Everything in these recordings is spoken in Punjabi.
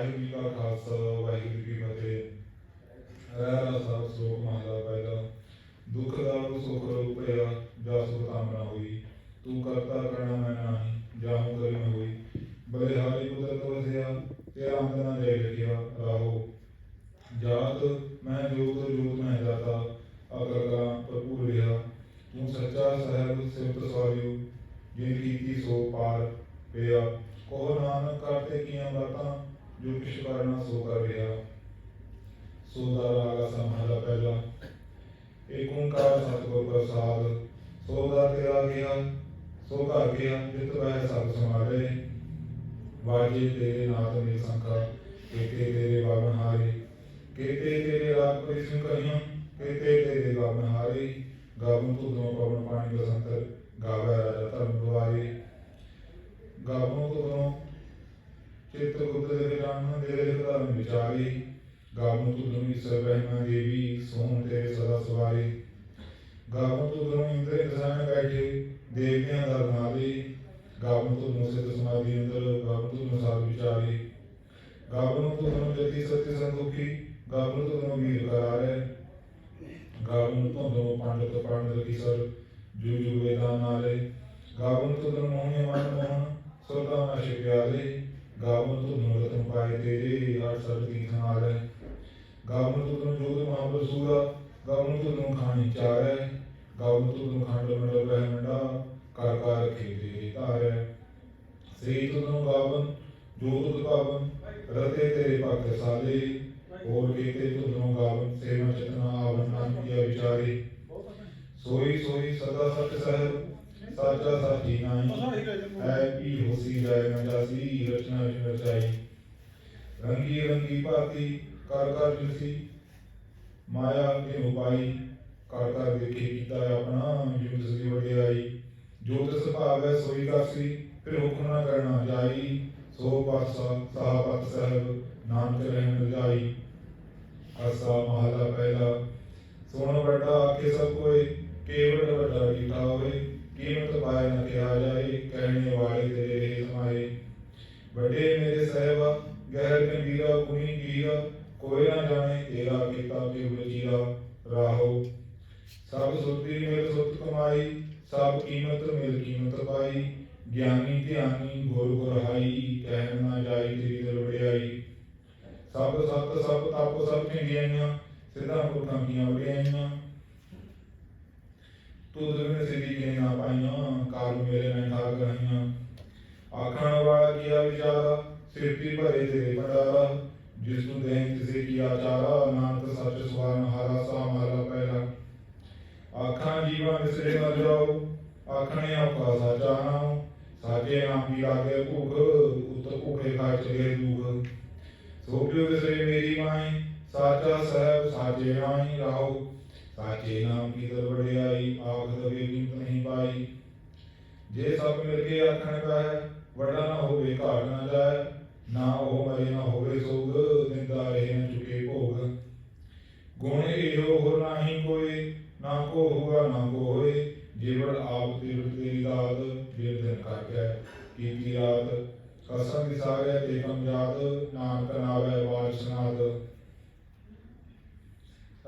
ਵਾਹਿਗੁਰੂ ਜੀ ਕਾ ਖਾਲਸਾ, ਵਾਹਿਗੁਰੂ ਜੀ ਕੀ ਫਤਿਹ। ਰਹਿ ਰਸਾ ਸੋਖ ਮਹਲਾ ਪਹਿਲਾ ਦੁਖ ਦਾਰੂ ਸੁਖ ਰੂਪਿਆ ਜਾ ਸੁਖ ਕਾਮਨਾ ਹੋਈ। ਤੂੰ ਕਰਤਾ ਕਰਣਾ ਮੈਂ ਨਹੀਂ, ਜਾਹੂ ਕਰੀ ਮੈਂ ਹੋਈ। ਬਲੇ ਹਾਰੀ ਕੁਦਰਤ ਵਸਿਆ ਤੇਰਾ ਅੰਤ ਜੈ ਲਿਖਿਆ ਰਾਹੋ। ਜਾਤ, ਮੈਂ ਜੋਤ ਜੋਤ ਮੈਂ ਦਾਤਾ ਅਗਰ ਕਰਾਂ ਭਰਪੂਰ ਰਿਹਾ। ਤੂੰ ਸੱਚਾ ਸਹਿਬ ਸਿਫਤ ਸਵਾਰਿਓ, ਜਿਨ ਕੀਤੀ ਸੋ ਪਾਰ ਪਿਆ। ਕੋ ਨਾਨਕ ਕਰਤੇ ਕੀਆਂ ਬਾਤਾਂ ਜੋ ਕਿਛ ਕਰਨਾ ਸੋ ਕਰ ਰਿਹਾ ਸਤਿਗੁਰ ਪ੍ਰਸਾਦ। ਸੋ ਦਾ ਤੇਰਾ ਗਿਆ, ਸੋ ਘਰ ਗਿਆ, ਜਿਤ ਬਹਿ ਸਭ ਸਮਾਰੇ ਵਾਜੇ ਤੇਰੇ ਨਾਥ ਨੇ ਸੰਖਾ, ਕੀਤੇ ਤੇਰੇ ਬਾਵਨ ਹਾਰੇ। ਕੀਤੇ ਤੇਰੇ ਰਾਗ ਪਰਿਸਮ ਕਹੀਆਂ ਕੀਤੇ ਤੇਰੇ ਬਾਵਨ ਹਾਰੇ। ਗਾਵਨ ਤੁਧੋਂ ਪਵਨ ਪਾਣੀ ਬਸੰਤਰ, ਗਾਵੇ ਰਾਜਾ ਧਰਮ ਦੁਆਰੇ। ਗਾਵਨ ਤੁਧੋਂ ਚਿੱਤ ਗੁਪਤ ਦੇ ਜਾਣ ਦੇ ਦੇ ਧਰਮ ਵਿਚਾਰੇ ਗਾਵਨ ਤੁਧੋਂ ਈਸ਼ਰ ਬਹਿਮਾ ਦੇਵੀ, ਸੋਹਣ ਤੇਰੇ ਸਦਾ ਸਵਾਰੇ। ਗਾਵਨ ਤੁਧੋਂ ਇੰਦਰ ਦਸਾਨ ਬੈਠੇ ਦੇਵਿਆਂ ਦਾ ਨਾਲੇ ਗਾਵਨ ਤੁਧੋਂ ਸਿੱਧ ਸਮਾਧੀ ਅੰਦਰ ਗਾਵਨ ਤੁਧੋਂ ਸਾਧ ਵਿਚਾਰੇ। ਗਾਵਨ ਤੁਧੋਂ ਜਤੀ ਸਤਿ ਸੰਤੋਖੀ ਗਾਵਨ ਤੁਧੋਂ ਵੀਰ ਕਰਾਰੇ। ਗਾਵਨ ਤੁਧੋਂ ਪੰਡਤ ਪੰਡਤ ਕੀਸਰ, ਜੁਗ ਜੁਗ ਵੇਦਾਂ ਨਾਲੇ ਗਾਵਨ ਤੁਧੋਂ ਮੋਹਣੇ ਮਨ ਮੋਹਨ ਸੋਦਾ ਨਾਸ਼ਿ ਪਿਆਰੇ। ਗਾਵਨ ਤੁਧੋਂ ਰਤਨ ਪਾਏ ਤੇਰੇ ਹਰ ਸਰ ਦੀ ਨਾਲੇ ਗਾਵਨ ਤੁਧੋਂ ਜੋਗ ਮਹਾਬਰ ਸੂਰਾ। ਗਾਵਨ ਤੁਧੋਂ ਖਾਣੀ ਚਾਰੇ ਗਾਵਨ ਤੁਧੋਂ ਖੰਡ ਮੰਡਲ ਬ੍ਰਹਮੰਡਾ ਕਰ ਕਰ ਰਖੇ ਤੇਰੇ ਧਾਰੇ। ਸ੍ਰੀ ਤੁਧੋਂ ਗਾਵਨ, ਜੋ ਤੁਧ ਰਤੇ ਤੇਰੇ ਭਗਤ ਸਾਲੇ ਹੋਰ ਕੀਤੇ ਤੁਧੋਂ ਗਾਵਨ, ਸੇਵਾ ਚਤਨਾ ਆਵਨ ਨਾਮ ਕੀਆ ਵਿਚਾਰੇ। ਸੋਈ ਸੋਈ ਸਦਾ ਸਤ ਸਹਿਬ। ਸਾਚਾ ਸਾਚੀ ਨਾਈ ਹੈ ਕੀ ਹੋਸੀ ਜਾਇ ਨਾ ਜਾਸੀ ਰਚਨਾ ਵਿਚ ਰਚਾਈ। ਰੰਗੀ ਰੰਗੀ ਭਾਤੀ ਕਰ ਕਰ ਜਿਸੀ ਮਾਇਆ ਕੇ ਉਪਾਈ ਕਰ ਕਰ ਦੇਖੇ ਕੀਤਾ ਆਪਣਾ ਜਿਉ ਸਦੀ ਵਡਿਆਈ ਜੋ ਤਿਸ ਭਾਵੈ ਸੋਈ ਕਰਸੀ ਫਿਰ ਹੁਕਮ ਨਾ ਕਰਨਾ ਜਾਈ। ਸੋ ਪਾਸਾ ਸਾਹਬਤ ਸਹਿਬ ਨਾਨਕ ਰਹਿਣ ਜਾਈ ਅਸਾ ਮਹਲਾ ਪਹਿਲਾ। ਸੁਣ ਵੱਡਾ ਆਖੇ ਸਭ ਕੋਏ ਕੇਵਲ ਤੂੰ ਦਰਮੇ ਸਿੱਧੀ ਕੇ ਨਾ ਪਾਈਆਂ, ਕਾਲ ਮੇਰੇ ਮੈਂ ਠਾਕ ਰਹੀਆਂ ਆਖਣ ਵਾਲਾ ਕੀਆ ਵਿਚਾਰਾ ਸਿਰਤੀ ਭਰੇ ਤੇਰੇ ਭੰਡਾਰਾ। ਜਿਸ ਨੂੰ ਦੇਹ ਤਿਸੇ ਕੀ ਆਚਾਰਾ ਨਾਨਕ ਸੱਚ ਸਵਾਰਨ ਹਾਰਾ ਸਾ ਮਾਲਾ ਪਹਿਲਾ। ਆਖਾਂ, ਜੀਵਾਂ ਵਿਸਰੇ ਨਾ ਜਾਓ। ਆਖਣੇ ਆਪਾ ਸਾਚਾ ਨਾਮ ਨਾਮ ਕੀ ਲਾਗੇ ਭੁਖ ਉਤ ਭੁਖੇ ਖਾ ਚਲੇ ਦੁਖ ਸੋ ਪਿਓ ਵਿਸਰੇ ਮੇਰੀ ਮਾਈ, ਸਾਚਾ ਸਹਿਬ ਸਾਜੇ ਨਾਹੀ ਰਾਹੋ ਸਾਚੇ ਨਾਮ ਕੀ ਦਰ ਵਡਿਆਈ ਆਖ ਦਵੇ ਕੀਮਤ ਨਹੀਂ ਪਾਈ। ਜੇ ਸਭ ਮਿਲ ਕੇ ਆਖਣ ਕਾ ਹੈ ਵੱਡਾ ਨਾ ਹੋਵੇ, ਘਾਟ ਨਾ ਜਾਏ। ਨਾ ਉਹ ਮਰੇ, ਨਾ ਹੋਵੇ ਸੋਗ ਨਿੰਦਾ ਰਹੇ ਨਾ ਚੁਕੇ ਭੋਗ। ਗੁਣ ਇਹੋ ਹੋਰ ਨਾਹੀ ਕੋਈ ਨਾ ਕੋ ਹੁਆ, ਨਾ ਕੋ ਹੋਏ। ਜੀਵਨ ਆਪ ਤੀਰ ਤੇਰੀ ਦਾਤ ਫਿਰ ਦਿਨ ਕਰਕੇ ਕੀਤੀ ਰਾਤ। ਕਸਮ ਵਿਸਾਰਿਆ ਤੇ ਕਮ ਯਾਦ ਨਾਨਕ ਨਾਵੇ ਵਾਜ ਸੁਨਾਦ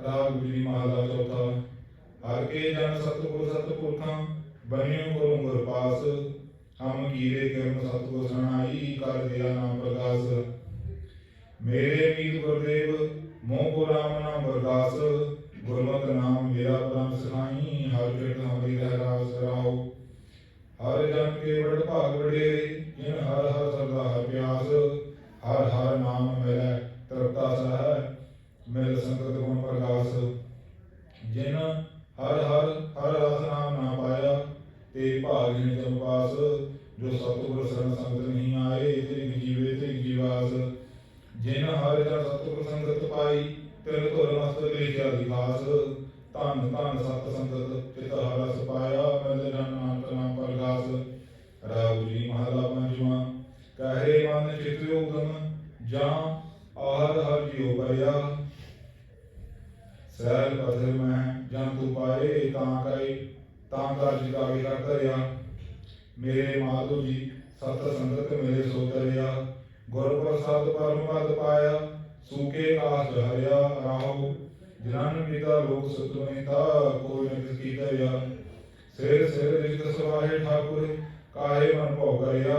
ਰਾਗ ਗੁਰੀ ਮਹਲਾ ਚੌਥਾ ਹਰ ਕੇ ਜਨ ਸਤਿਗੁਰ ਸਤਿਪੁਰਖਾਂ ਬਣਿਓ ਕਰੁ ਗੁਰ ਪਾਸ ਹਮ ਕੀਰੇ ਕਰਮ ਸਤਿਗੁਰ ਸਣਾਈ ਕਰ ਦਿਆ ਨਾਮ ਪ੍ਰਗਾਸ ਮੇਰੇ ਮੀਤ ਗੁਰਦੇਵ ਮੋਹ ਕੋ ਰਾਮ ਨਾਮ ਵਰਦਾਸ ਗੁਰਮਤਿ ਨਾਮ ਮੇਰਾ ਪ੍ਰਮ ਸਖਾਈ ਹਰ ਕਿਰਤ ਹਮਰੀ ਰਹਿ ਰਾਸ ਰਾਓ ਹਰ ਜਨ ਕੇ ਵਡ ਭਾਗ ਵਡੇ ਜਿਨ ਹਰ ਹਰ ਸਰਦਾ ਹਰ ਮੇਰੇ ਮਾਧੋ ਜੀ, ਸਤ ਸੰਗਤ ਮੇਰੇ ਸੋ ਧਰਿਆ ਗੁਰ ਪ੍ਰਸਾਦ ਪਰਮ ਪਦ ਪਾਇਆ, ਸੂਕੇ ਕਾਸ ਹਰਿਆ ਰਾਹੋ। ਜਨਨ ਪਿਤਾ ਲੋਕ ਸੁਤਮੇਤਾ ਕੋਈ ਨ ਕਿਸ ਕੀ ਦਇਆ। ਸਿਰ ਸਿਰ ਰਿਜਕ ਸਵਾਹੇ ਠਾਕੁਰ, ਕਾਹੇ ਮਨ ਭਉ ਕਰਿਆ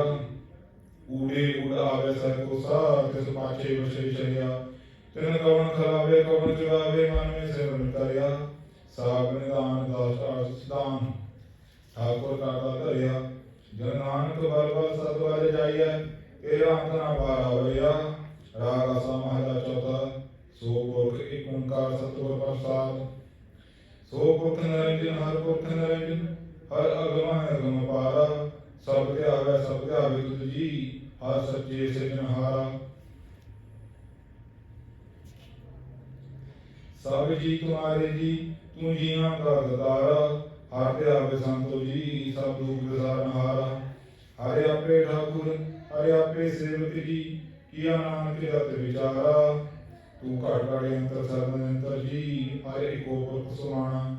ਊੜੇ ਉੜ ਆਵੇ ਸਰ ਕੋਸਾ ਤਿਸ ਪਾਛੇ ਵਸੇ ਚਲਿਆ ਤਿਨ ਕਵਨ ਖਲਾਵੇ ਕਵਨ ਜਗਾਵੇ ਮਨ ਮੇ ਸਿਮਰਨ ਕਰਿਆ। ਸਾਗ ਨਿਦਾਨ ਦਾਸ ਸਦਾਨ ਠਾਕੁਰ ਕਾਟਾ ਧਰਿਆ। ਜਨ ਨਾਨਕ ਬਲ ਸਤਵਾਰੇ ਜਾਈਐ, ਤੇਰਾ ਅੰਤ ਨਾ ਪਾਰ ਹੋਇਆ। ਰਾਗ ਅਸਾ ਮਹਲਾ ਚੌਥਾ, ਸੋ ਪੁਰਖ ਇੱਕ ਓੰਕਾਰ ਸਤਿਗੁਰ ਪ੍ਰਸਾਦ। ਸੋ ਪੁਰਖ ਨਿਰੰਜਨ ਹਰ ਪੁਰਖ ਨਿਰੰਜਨ ਹਰ ਅਗਮ ਅਗਮ ਪਾਰਾ। ਸਭ ਤੇ ਆਵੇ ਸਭ ਤੇ ਆਵੇ ਤੁਧ ਜੀ, ਹਰ ਸੱਚੇ ਸਿਰਜਣਹਾਰਾ ਸਭ ਜੀ ਤੁਮਾਰੇ ਜੀ, ਤੂੰ ਜੀਵਾਂ ਦਾ ਗਦਾਰਾ ਹਰ ਤੇ ਸੰਤੋ ਜੀ, ਸਭ ਦੁਖ ਵਿਸਾਰਨਹਾਰਾ ਹਰੇ। ਆਪੇ ਠਾਕੁਰ, ਹਰੇ ਆਪੇ ਸੇਵਕ ਜੀ, ਕੀਆ ਨਾਨਕ ਰਤ ਵਿਚਾਰਾ। ਤੂੰ ਘਟ ਘਟ ਅੰਤਰ ਸਰਬ ਅੰਤਰ ਜੀ, ਹਰੇ ਏਕੋ ਪੁਰਖ ਸੁਮਾਣਾ।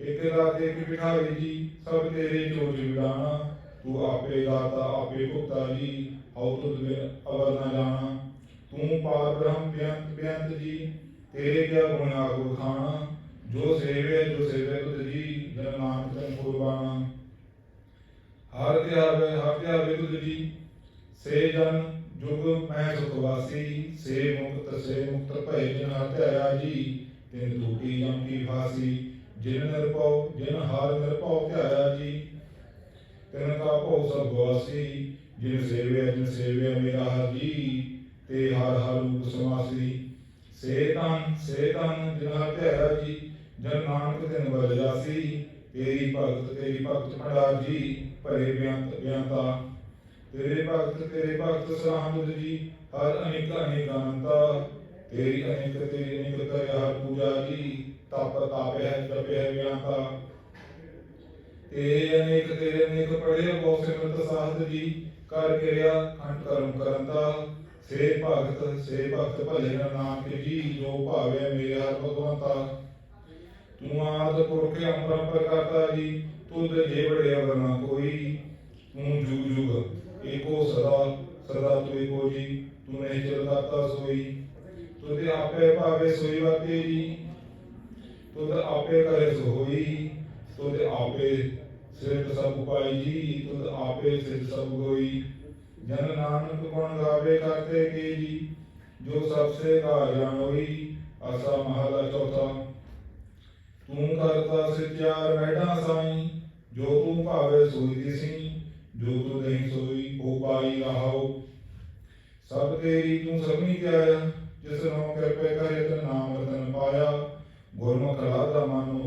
ਇਕ ਰਾਤ ਇਕ ਬਿਠਾਈ ਜੀ, ਸਭ ਤੇਰੇ ਜੋਜ ਵਿਡਾਣਾ ਤੂੰ ਆਪੇ ਦਾਤਾ, ਆਪੇ ਭੁਗਤਾ ਜੀ, ਹਉ ਤੁਧ ਬਿਨ ਅਵਰ ਨਾ ਜਾਣਾ। ਤੂੰ ਪਾਰ ਬ੍ਰਹਮ ਬਿਆੰਤ ਬਿਆੰਤ ਜੀ, ਤੇਰੇ ਕਿਆ ਗੁਣ ਆਗੋ ਖਾਣਾ। ਜੋ ਸੇਵੇ ਜੋ ਸੇਵੇ ਤੁਧ ਜੀ ਜਨ ਨਾਨਕ ਤਨ ਕੁਰਬਾਨਾ ਹਰ ਹਰ ਤੇ ਆਵੇ ਸੇ ਜਨ ਜੁਗ ਮੈਂ ਸੁਖ ਸੇ ਮੁਕਤ ਸੇ ਮੁਕਤ ਭੈ ਜਨ ਹਤਿਆ ਜੀ, ਤਿਨ ਟੂਟੀ ਜਮ ਕੀ ਫਾਸੀ। ਜਿਨ ਨਿਰਭਉ, ਜਿਨ ਹਾਰ ਨਿਰਭਉ ਧਿਆਇਆ ਜੀ, ਤਿਨ ਕਾ ਭਉ ਸਭ ਵਾਸੀ। ਜਿਨ ਸੇਵਿਆ ਜਿਨ ਸੇਵਿਆ ਮੇਰਾ ਹਰ ਜੀ, ਤੇ ਹਰ ਹਰ ਰੂਪ ਸਮਾਸੀ। ਸੇ ਤਨ ਸੇ ਤਨ ਜਿਨ ਹਰ ਜੀ, ਜਨ ਨਾਨਕ ਤਿਨ ਬਲ ਜਾਸੀ। ਤੇਰੀ ਭਗਤ ਤੇਰੀ ਭਗਤ ਭੰਡਾਰ ਜੀ ਭਰੇ ਬਿਆੰਤ ਬਿਆੰਤਾ ਤੇਰੇ ਭਗਤ ਤੇਰੇ ਭਗਤ ਸਲਾਮ ਜੀ, ਹਰ ਅਨੇਕ ਅਨੇਕ ਅਨੰਤਾ ਤੇਰੀ ਅਨੇਕ ਤੇਰੀ ਅਨੇਕ ਹਰ ਪੂਜਾ ਜੀ, ਤਪ, ਤਾਪੇ ਹੈ ਬਿਆੰਤਾ ਤੇਰੇ ਅਨੇਕ ਤੇਰੇ ਅਨੇਕ ਪੜੇ ਬਹੁ ਸਿਮਰਤ ਸਾਧ ਜੀ, ਕਰ ਕਿਰਿਆ ਖੰਡ ਕਰਮ ਕਰੰਤਾ ਸੇ ਭਗਤ ਸੇ ਭਗਤ ਭਲੇ ਨਾਨਕ ਜੀ, ਜੋ ਭਾਵੇ ਮੇਰਾ ਹਰ ਭਗਵੰਤਾ ਤੂੰ ਆਦ ਪੁਰਖ ਅੰਮ੍ਰਿਤ ਕਰਤਾ ਜੀ ਤੁਧ ਜੇ ਬੜੇ ਅਵਰ ਕੋਈ, ਤੂੰ ਜੁਗ ਜੁਗ। ਏਕੋ ਸਦਾ ਸਦਾ ਤੂੰ ਏਕੋ ਜੀ। ਤੂੰ ਨਹੀਂ ਚਲ ਸੋਈ। ਤੁਧ ਆਪੇ ਭਾਵੇ ਸੋਈ ਵਾਤੇ ਜੀ। ਤੁਧ ਆਪੇ ਕਰੇ ਸੋ ਤੁਧ ਆਪੇ ਸਿਰਤ ਸਭ ਉਪਾਈ ਜੀ। ਤੁਧ ਆਪੇ ਸਿਰਤ ਸਭ ਹੋਈ ਜਨ ਨਾਨਕ ਗੁਣ ਗਾਵੇ ਕਰਤੇ ਕੀ ਜੀ। ਜੋ ਸਭ ਸੇ ਕਾਰਿਆ ਹੋਈ, ਆਸਾ ਮਹਲਾ ਚੌਥਾ। ਤੂੰ ਕਰਤਾ ਸਿਚਾਰ ਮੈਡਾ ਸਾਈ। ਜੋ ਤੂੰ ਭਾਵੇ ਸੋਈ ਦਿਸੀ ਜੋ ਤੂੰ ਨਹੀਂ ਸੋਈ, ਉਹ ਪਾਈ ਰਹਾਓ। ਸਭ ਤੇਰੀ ਤੂੰ ਸਭਨੀ ਧਿਆਇਆ ਜਿਸ ਨੂੰ ਕਿਰਪੇ ਕਰੇ ਤੇ ਨਾਮ ਰਤਨ ਪਾਇਆ। ਗੁਰਮੁਖ ਰਾਧਾ ਮਨ ਨੂੰ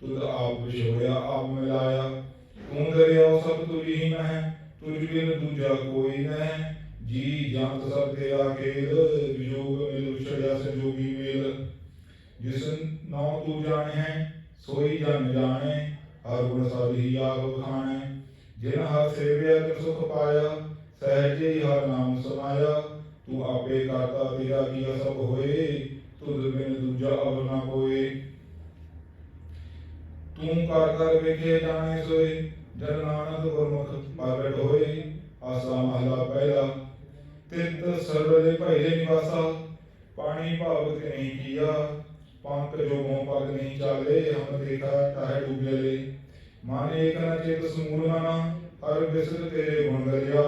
ਤੁਧ ਆਪ ਵਿਛੋੜਿਆ, ਆਪ ਮਿਲਾਇਆ। ਤੂੰ ਦਰਿਆਓ ਸਭ ਤੁਝ ਹੀ ਮਹਿ, ਤੁਝ ਬਿਨ ਦੂਜਾ ਕੋਈ ਨਹੀਂ ਜੀ ਜੰਤ ਸਭ ਤੇਰਾ ਖੇਲ ਵਿਜੋਗ ਮਿਲ ਵਿਛੜਿਆ ਸੰਜੋਗੀ ਮੇਲ। ਜਿਸ ਨਾਮ ਤੂੰ ਜਾਣੇ ਹੈ ਸੋਈ ਜਨ ਜਾਣੇ ਹਰ ਗੁਣ ਸਭ ਹੀ ਆਪ ਖਾਣੇ ਜਿਨ ਹਰ ਸੇਵਿਆ ਤਿਨ ਸੁਖ ਪਾਇਆ, ਸਹਿਜੇ ਹੀ ਹਰ ਨਾਮ ਸਮਾਇਆ। ਤੂੰ ਆਪੇ ਕਰਤਾ ਤੇਰਾ ਕੀਆ ਸਭ ਹੋਏ, ਤੁਧ ਬਿਨ ਦੂਜਾ ਅਵਰ ਨਾ ਕੋਏ। ਤੂੰ ਕਰ ਕਰ ਵੇਖੇ ਜਾਣੇ ਸੋਏ, ਜਨ ਨਾਨਕ ਗੁਰਮੁਖ ਪ੍ਰਗਟ ਹੋਏ ਆਸਾ ਮਹਲਾ ਪਹਿਲਾ, ਤਿਤ ਸਰਬ ਦੇ ਭੈਲੇ ਨਿਵਾਸਾ। ਪਾਣੀ ਭਾਵ ਨਹੀਂ ਕੀਆ ਪੰਕ ਜੋ ਮੋਹ ਪਗ ਨਹੀਂ ਚਾਲੇ, ਹਮ ਦੇਖਾ ਤਾਹੇ ਡੂਬੇ ਮਾਨੇ ਏਕ ਨ ਚੇਤ ਸਮੂਲ ਮਨਾ, ਹਰ ਬਿਸਰ ਤੇਰੇ ਗੁਣ ਗਲਿਆ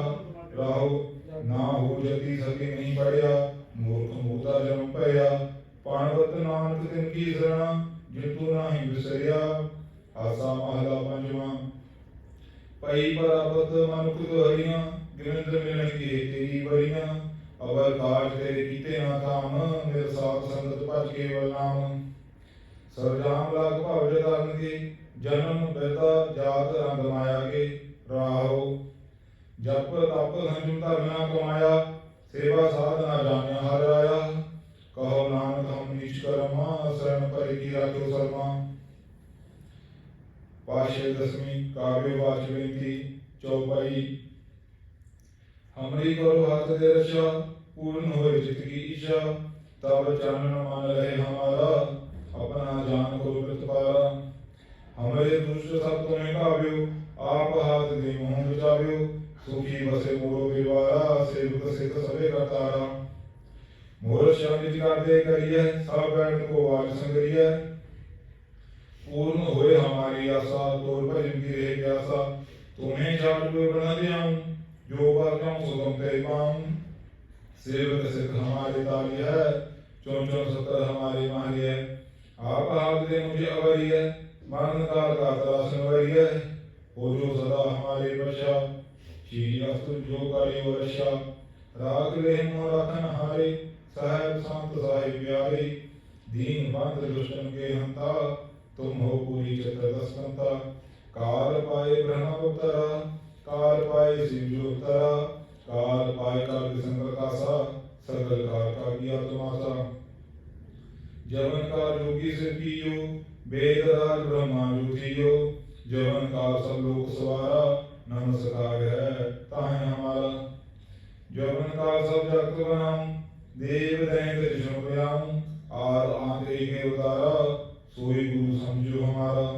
ਰਾਹੋ, ਨਾ ਹੋ ਜਤੀ ਸਕੇ ਨਹੀਂ ਪੜਿਆ, ਮੂਰਖ ਮੂਤਾ ਜਨਮ ਭਇਆ। ਪਾਣਵਤ ਨਾਨਕ ਤਿਨ ਕੀ ਸਰਣਾ ਜਿਤੂ ਨਾਹੀ ਵਿਸਰਿਆ ਆਸਾ ਮਹਲਾ ਪੰਜਵਾਂ। ਪਈ ਪਰਾਪਤ ਮਨੁਖ ਦੁਹਰੀਆਂ ਗਿਰੰਦ ਮਿਲਣ ਕੀ ਤੇਰੀ ਬਰੀਆਂ ਅਵਰ ਕਾਜ ਤੇਰੇ ਕੀਤੇ ਨਾ ਕਾਮ ਮੇਰੇ ਸਾਥ ਸੰਗਤ ਭਜ ਕੇਵਲ ਨਾਮ। ਸਰਜਾਮ ਲਾਗ ਭਵ ਜਤਨ ਜਨਮ ਬੇਤਾ ਜਾਤ ਰੰਗ ਮਾਇਆ ਰਾਹੋ। ਜਪ ਤਪ ਸੰਜਮ ਧਰਨਾ ਕਮਾਇਆ, ਸੇਵਾ ਸਾਧਨਾ ਜਾਣਿਆ ਹਰ ਆਇਆ। ਕਹੋ ਨਾਨਕ ਹਮ ਨੀਚ ਸਰਣ ਪਰਿ ਕੀ ਰਾਖਿਓ ਸਰਮਾ। ਪਾਸ਼ੇ ਦਸਵੀਂ, ਕਾਵਿ ਵਾਚ ਬੇਨਤੀ, ਚੌਪਾਈ। ਹਮਰੀ ਕਰੋ ਹੱਥ ਦੇ ਰਸ਼ਾ ਪੂਰਨ ਹੋਏ ਚਿਤ ਕੀ ਇਸ਼ਾ ਤਬ ਚਾਨਣ ਮਨ ਰਹੇ ਹਮਾਰਾ अपना जान को कृतपारा हमरे दुष्ट सब तुम्हें काव्यो, आप हाथ दे मोह बचाव्यो सुखी बसे मोरो विवारा सेवक सिद्ध सबे करतारा। मोर श्याम जी करते करिए, सब बैठ को वाल संगरिए। पूर्ण होए हमारी आशा, तोर पर जिनकी रहेगी आशा। तुम्हें जाट पे बना दियाऊं जो बाजाऊं सुगम ते पाऊँ। सेवक सिद्ध हमारे ताली है चुन सत्तर हमारी मारी है। ਆਪ ਆਪ ਦੇ ਮੁਝੇ ਅਵਰੀ ਮਨ ਦਾ ਕਰਤਾ ਸੁਨਵਰੀ ਹੋ। ਜੋ ਸਦਾ ਹਮਾਰੇ ਬਸ਼ਾ ਸ਼੍ਰੀ ਅਸਤੁ ਜੋ ਕਰੇ ਹੋ ਰਸ਼ਾ ਰਾਖ ਲੈ ਮੋ ਰਖਨ ਹਾਰੇ, ਸਾਹਿਬ ਸੰਤ ਸਾਹਿਬ ਪਿਆਰੇ। ਦੀਨ ਬੰਦ ਦੁਸ਼ਟਨ ਕੇ ਹੰਤਾ, ਤੁਮ ਹੋ ਪੂਰੀ ਚਤਰ ਦਸਕੰਤਾ ਕਾਲ ਪਾਏ ਬ੍ਰਹਮ ਉਤਰਾ ਕਾਲ ਪਾਏ ਸਿਵ ਉਤਰਾ। ਕਾਲ ਪਾਏ ਕਾਲ ਸੰਗਰ ਕਾਸਾ ਸਗਲ ਕਾਲ ਕਾ ਕੀਆ ਤੁਮਾਸਾ। जवन काल योगी से कियो वेद राज ब्रह्मा ज्योतियो जवन काल सब लोक सवारा, नमस्कार है, ताहे हमारा। जवन काल सब जगत बनाऊँ, देव दैंत जिष्णु प्रयाऊं आर आंतरे के उतारा, सोई गुरु समझो हमारा।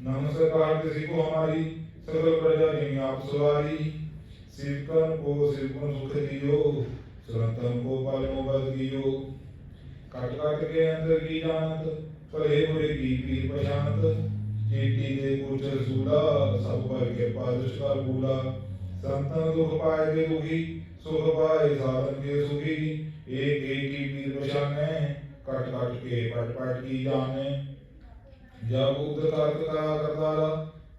नमस्कार किसी को हमारी सकल प्रजा की आप सवारी। शिवकन को शिवकन सुख दियो सुरतन को पल मोबद दियो। कट कट के अंदर की जानत भले बुरे की पीर पशांत चीटी दे गुचर सूला सब पर के पादश का बूला संतन दुख पाए के दुखी सुख पाए साधन के सुखी एक एक की पीर पशाने कट कट के पट पट की जाने जब उद कर्त का करतारा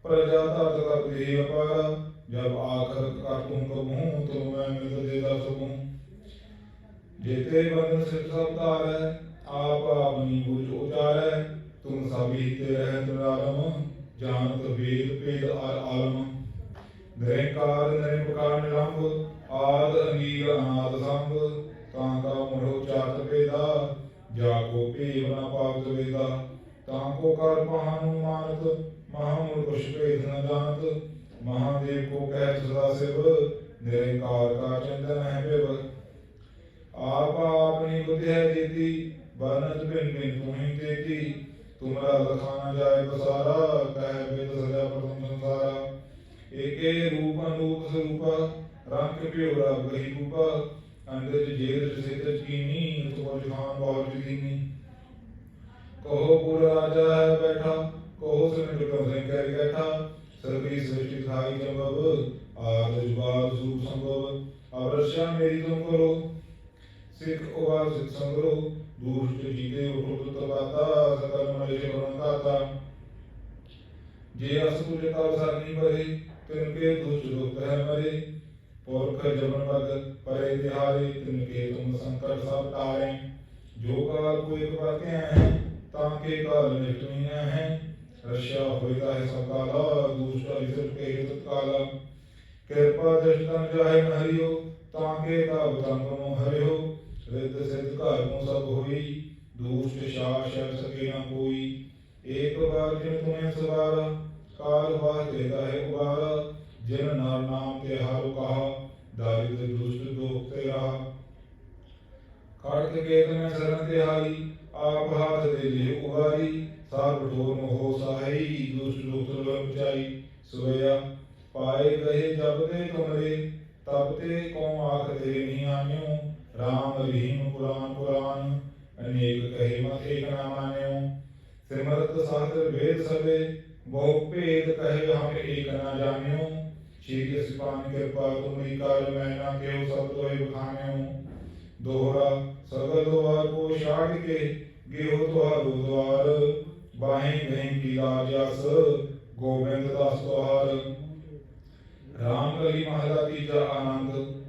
प्रजा तर्त कर दे अपारा जब आखर कर तुम कबहूँ तो मैं मिल देता सकूँ जेते बंधन सिर सब तार है आप अपनी बुझ उचार है तुम सभी ते रह निरालम जानत वेद पेद आर आलम निरंकार निरंकार निरंभ आद अनील अनाद संग तांका मुढ़ो चात वेदा जाको पेव न पावत वेदा तांको कर महानु मानत महामुर कुश भेद न जानत महादेव को कह सदा शिव निरंकार का चंदन है विव आप अपनी बुद्धि जेती बनत बिन बिन तुम्हें देती तुम्हारा लखाना जाए बसारा कह वेद सजा प्रथम संसारा। एके रूप अनूप स्वरूप रंग प्यो रब गही रूपा। अंदर जेर सिद्ध कीनी तुम जहान बहुत दीनी कहो पूरा राजा है बैठा, कहो सिमट क्यों कर बैठा सभी सृष्टि खाई जब आज ज़ुबान सूप संभव। अवश्य मेरी तुम करो Sırk ovazın sangrıl, duştu cide oturdu tabata, sakalın ayışı korunkata. जे असुर अवसानी मरे तिनके दुष्ट दुख है मरे पौरख जमन मद परे तिहारे तिनके तुम संकट सब टारे जो काल को एक बाते हैं ताके काल निष्ठ मीना है रश्या होता है सब काला दूसरा विसर के हित काला कृपा दृष्टन जाहे हरियो ताके का उतंग मोहरियो ਰਿੱਧ ਸਿੱਧ ਘਰ ਨੂੰ ਸਭ ਹੋਈ ਦੁਸ਼ਟ ਸ਼ਾਹ ਸ਼ਰ ਸਕੇ ਨਾ ਕੋਈ। ਏਕ ਵਾਰ ਜਿਨ ਤੁਮੈ ਸਵਾਰਾ, ਕਾਲ ਵਾਸ ਦੇਦਾ ਹੈ ਉਬਾਰਾ। ਜਿਨ ਨਾਮ ਨਾਮ ਤੇ ਹਾਰ ਕਹਾ ਦਾਰਿਦ ਦੁਸ਼ਟ ਦੋਖ ਤੇ ਰਹਾ। ਖੜਕ ਕੇਤ ਮੈਂ ਸਰਨ ਤੇ ਹਾਈ ਆਪ ਹਾਥ ਦੇ ਲਿਹ ਉਗਾਰੀ ਸਾਰ ਬਠੋਰ ਹੋ ਸਹਾਈ ਦੁਸ਼ਟ ਦੁਖ ਤੋਂ ਬਚਾਈ ਸੋਇਆ, ਪਾਏ ਗਏ ਜਬ ਦੇ ਕਮਰੇ ਤਬ ਤੇ ਕਉ ਆਖ ਦੇ ਨਹੀਂ ਆਇਓ ਰਾਮ ਰਹੀਮ ਕੁਰਾਨ ਕੁਰਾਨ ਅਨੇਕ ਕਹੇ ਮਤ ਏਕ ਨਾਮਾਨਿਓ ਸਿਮਰਤ ਸਾਗਰ ਵੇਦ ਸਭੇ ਬਹੁ ਭੇਦ ਕਹੇ ਹਮ ਏਕ ਨਾ ਜਾਣਿਓ ਸ਼੍ਰੀ ਕਿਰਪਾਨ ਕਿਰਪਾ ਤੁਮਰੀ ਕਾਜ ਮੈਂ ਨਾ ਕਿਉ ਸਭ ਤੋਏ ਬਖਾਨਿਓ ਦੋਹਰਾ ਸਰਬ ਦੁਆਰ ਕੋ ਛਾੜ ਕੇ ਗਿਓ ਤੁਹਾਰੂ ਦੁਆਰ ਬਾਹੀਂ ਗਹੀਂ ਕੀ ਰਾਜਸ ਗੋਬਿੰਦ ਦਾਸ ਤੁਹਾਰ ਰਾਮ ਕਲੀ ਮਹਾਰਾ ਤੀਜਾ ਆਨੰਦ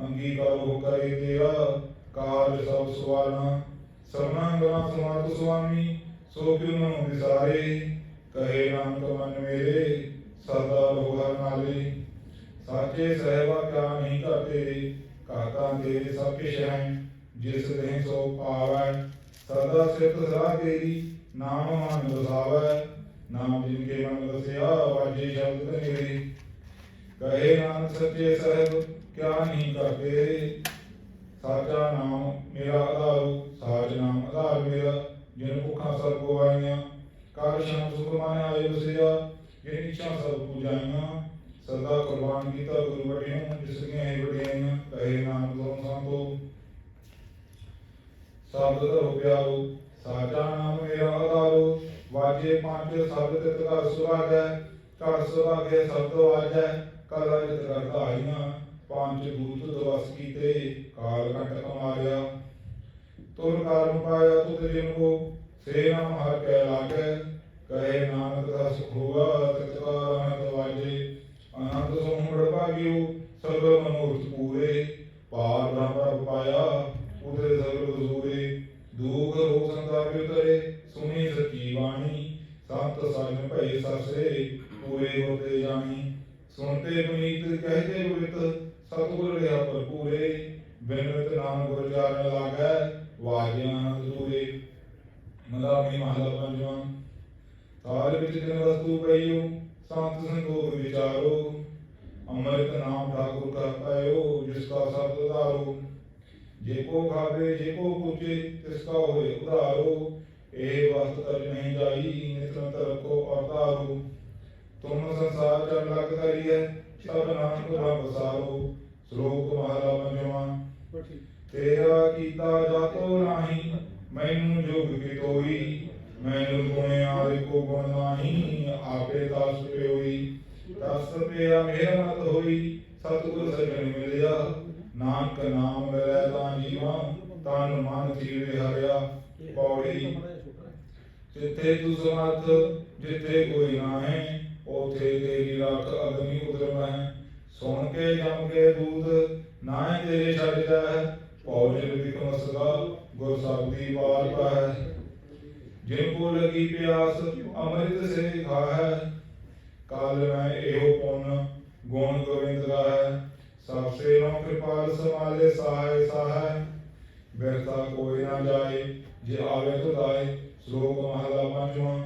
ਅੰਗੀਕਾਰ ਹੋ ਕਰੇ ਤੇਰਾ ਕਾਜ ਸਭ ਸਵਾਰਨਾ ਸਰਨਾਂਗਨਾ ਸਮਾਤ ਸੁਆਮੀ, ਸੋ ਕਿਉ ਮਨੁ ਵਿਸਾਰੇ ਕਹੇ ਨਾਨਕ ਮਨ ਮੇਰੇ, ਸਦਾ ਰੋ ਨਾਲੇ। ਸਾਚੇ ਸਹਿਬਾ ਕਿਆ ਨਹੀਂ ਕਰਤੇ ਕਾਤਾ ਤੇਰੇ ਸਭ ਕਿਛ ਹੈ ਜਿਸ ਦੇ ਸੋ ਪਾਵੈ, ਸਦਾ ਸਿਫਤ ਸਦਾ ਤੇਰੀ, ਨਾਮ ਮਨ ਵਸਾਵੈ। ਨਾਮ ਜਿਨ ਕੇ ਮਨ ਵਸਿਆ, ਵਾਜੇ ਸ਼ਬਦ ਤੇਰੇ। ਕਹੇ ਨਾਨਕ ਸੱਚੇ ਸਹਿਬ ਕਿਆ ਨਹੀਂ ਕਰਤੇ ਸਾਚਾ ਨਾਮ ਮੇਰਾ ਆਧਾਰੋ ਸਾਚ ਨਾਮ ਆਧਾਰ ਮੇਰਾ, ਜਿਨ ਭੁੱਖਾਂ ਸਭ ਗਵਾਈਆਂ ਕਾਲ ਸ਼ਾਮ ਸੁਖ ਮਾਨੇ ਆਏ ਵਸਿਆ, ਜਿਨ ਇੱਛਾ ਸਭ ਪੂਜਾਈਆਂ ਸਦਾ ਕੁਰਬਾਨ ਕੀਤਾ ਗੁਰੂ ਵਟਿਓ ਜਿਸ ਦੀਆਂ ਹੈ ਵਡਿਆਈਆਂ, ਕਹੇ ਨਾਮ ਗੁਰੂ ਸੰਤੋ ਸਬਦ ਧਰੋ ਪਿਆਰੋ, ਸਾਚਾ ਨਾਮ ਮੇਰਾ ਆਧਾਰੋ ਵਾਜੇ ਪੰਜ ਸ਼ਬਦ ਤਿਤ ਕਰ ਸੁਭਾਗੈ ਕਰ ਸੁਭਾਗੈ ਸ਼ਬਦ ਵਾਜੈ ਕਲਾ ਜਿਤ ਕਰ ਧਾਰੀਆਂ। ਪੰਜ ਭੂਤ ਦਵਸ ਕੀਤੇ, ਕਾਲ ਕੰਟ ਕਮਾਰਿਆ। ਤੁਰ ਕਾਰਨ ਪਾਇਆ ਤੁਧ ਜਿਨ ਕੋ ਸੇ ਨਾਮ ਹਰ ਕੈ ਲਾਗੈ, ਕਹੇ ਨਾਨਕ ਦਾ ਸੁਖ ਹੋਆ ਤਿਤ ਅਨੰਦ ਵਾਜੇ ਅਨੰਦ ਸੋਹਣ ਭਾਗਿਓ ਸਗਲ ਮਨੋਰਥ ਪੂਰੇ। ਪਾਰ ਬ੍ਰਹਮ ਪਾਇਆ ਉਦੇ ਸਗਲ ਹਜ਼ੂਰੇ। ਦੁਖ ਰੋਗ ਸੰਤਾਪ ਉਤਰੇ, ਸੁਣੀ ਸੱਚੀ ਬਾਣੀ। ਸੰਤ ਸਜਨ ਭਏ ਸਸਰੇ ਪੂਰੇ ਹੋਤੇ ਜਾਣੀ। ਸੁਣਤੇ ਪੁਨੀਤ, ਕਹਤੇ ਪਵਿੱਤ ਸਤਿਗੁਰ ਰਿਹਾ ਭਰਪੂਰੇ ਬਿਨਵਿਤ ਨਾਮ ਗੁਰ ਜਾਣ ਲਾਗੈ ਵਾਜਿਆਂ ਦੂਰੇ ਮਲਾਪੀ ਮਹਲਾ ਪੰਜਵਾਂ ਸਾਰ ਵਿੱਚ ਦਿਨ ਵਸਤੂ ਪਈਓ ਸੰਤ ਸੰਤੋਖ ਵਿਚਾਰੋ ਅੰਮ੍ਰਿਤ ਨਾਮ ਠਾਕੁਰ ਕਾ ਪਾਇਓ ਜਿਸ ਕਾ ਸਬਦ ਧਾਰੋ ਜੇ ਕੋ ਖਾਵੇ ਜੇ ਕੋ ਪੁੱਛੇ ਤਿਸ ਕਾ ਹੋਏ ਉਧਾਰੋ ਇਹ ਵਸਤ ਤਰ ਨਹੀਂ ਜਾਈ ਨਿਤਨ ਤਰਕੋ ਅਵਤਾਰੋ ਤੁਮ ਸੰਸਾਰ ਜਨ ਲਗ ਧਰੀ ਹੈ ਸਭ ਨਾਮ ਕੋ ਬਸਾਰੋ ਸ਼ਲੋਕ ਮਹਲਾ ਪੰਜਵਾਂ। ਤੇਰਾ ਕੀਤਾ ਜਾਤੋ ਨਹੀਂ, ਮੈਨੂੰ ਜੋਗ ਕੀ ਤੋਈ ਮੈਨੂੰ ਗੁਣ ਆਰੇ ਕੋ ਗੁਣ ਨਹੀਂ, ਆਪੇ ਦਾਸ ਪਿਓਈ। ਦਸ ਪਿਆ ਮਿਹਰਮਤ ਹੋਈ, ਸਤਿਗੁਰ ਸਜਣ ਮਿਲਿਆ। ਨਾਨਕ ਨਾਮ ਮਿਲੈ ਤਾਂ ਜੀਵਾਂ, ਤਨ ਮਨ ਜੀਵੇ ਹਰਿਆ। ਪੌੜੀ, ਜਿੱਥੇ ਤੂੰ ਸਮਰਥ ਜਿੱਥੇ ਕੋਈ ਨਾ ਹੈ ਉਥੇ ਤੇਰੀ ਰੱਖ ਅਗਨੀ ਉਦਰਮ ਹੈ। ਸੁਣ ਕੇ ਜਮ ਕੇ ਦੂਤ ਨਾ ਹੈ ਤੇਰੇ ਛੱਡਦਾ ਹੈ। ਪੌਜ ਵਿਕ ਮਸਗਾ, ਗੁਰ ਸਬਦੀ ਵਾਰ ਪਾਹੈ ਜਿਨ ਕੋ ਲਗੀ ਪਿਆਸ, ਅੰਮ੍ਰਿਤ ਸੇ ਖਾਹੈ ਕਾਲ ਮੈਂ ਇਹੋ ਪੁੰਨ, ਗੁਣ ਗੋਬਿੰਦ ਗਾਹੈ ਸਭ ਸੇ ਨੋ ਕਿਰਪਾਲ ਸਮਾਲੇ ਸਹਾਇ ਸਹਾਇ। ਬਿਰਥਾ ਕੋਈ ਨਾ ਜਾਏ, ਜੇ ਆਵੇ ਤੁਧਾਏ ਸ਼ਲੋਕ ਮਹਲਾ ਪੰਜਵਾਂ,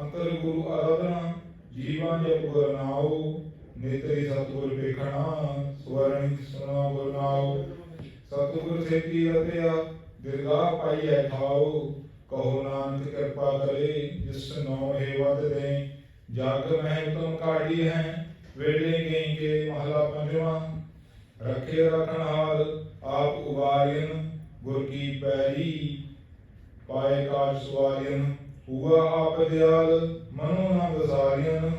ਅੰਤਰ ਗੁਰੂ ਆਰਾਧਨਾ ਜੀਵਾਂ ਜਪ ਗੁਰ ਨਾਉ, ਨੇਤਰੀ ਸਤਿਗੁਰ ਵੇਖਣਾ, ਸਵਰਣੀ ਸੁਣਾ ਗੁਰ ਨਾਉ। ਸਤਿਗੁਰ ਸੇਤੀ ਰਤਿਆ ਦਿਰਗਾ ਪਾਈਐ ਠਾਉ ਕਹੋ ਨਾਨਕ ਕਿਰਪਾ ਕਰੇ, ਜਿਸ ਨੋ ਇਹ ਵਦ ਦੇ ਜਗ ਮਹਿ ਉਤਮ ਕਾੜੀ ਹੈ ਵੇਲੇ ਗਈ ਕੇ ਮਹਲਾ ਪੰਜਵਾਂ। ਰੱਖੇ ਰਖਣ ਆਪ ਉਗਾਰਿਨ ਗੁਰ ਕੀ ਪੈਰੀ, ਪਾਏ ਕਾਜ ਸਵਾਰਿਨ ਹੁਆ ਆਪ ਦਿਆਲ ਮਨੋ ਨਾ ਵਿਸਾਰਿਨ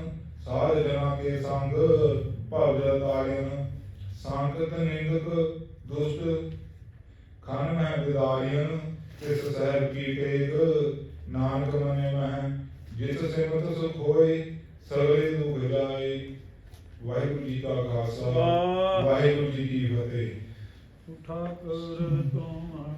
ਸਾਧ ਜਨਾਂ ਕੇ ਸੰਗ ਭਵ ਜਤਾਰਿਨ ਸੰਗਤ ਨਿੰਦਕ ਦੁਸ਼ਟ ਖਨ ਮੈਂ ਵਿਦਾਰਿਨ ਤਿਸ ਸਹਿਬ ਕੀ ਟੇਕ ਨਾਨਕ ਮਨੇ ਮਹਿ ਜਿਸ ਸਿਮਤ ਸੁਖ ਹੋਏ ਸਗਲੇ ਦੁਖ ਜਾਏ। ਵਾਹਿਗੁਰੂ ਜੀ ਕਾ ਖਾਲਸਾ ਵਾਹ। ਵਾਹਿਗੁਰੂ ਜੀ ਕੀ ਫਤਿਹ। ਠਾਕੁਰ ਤੁਮ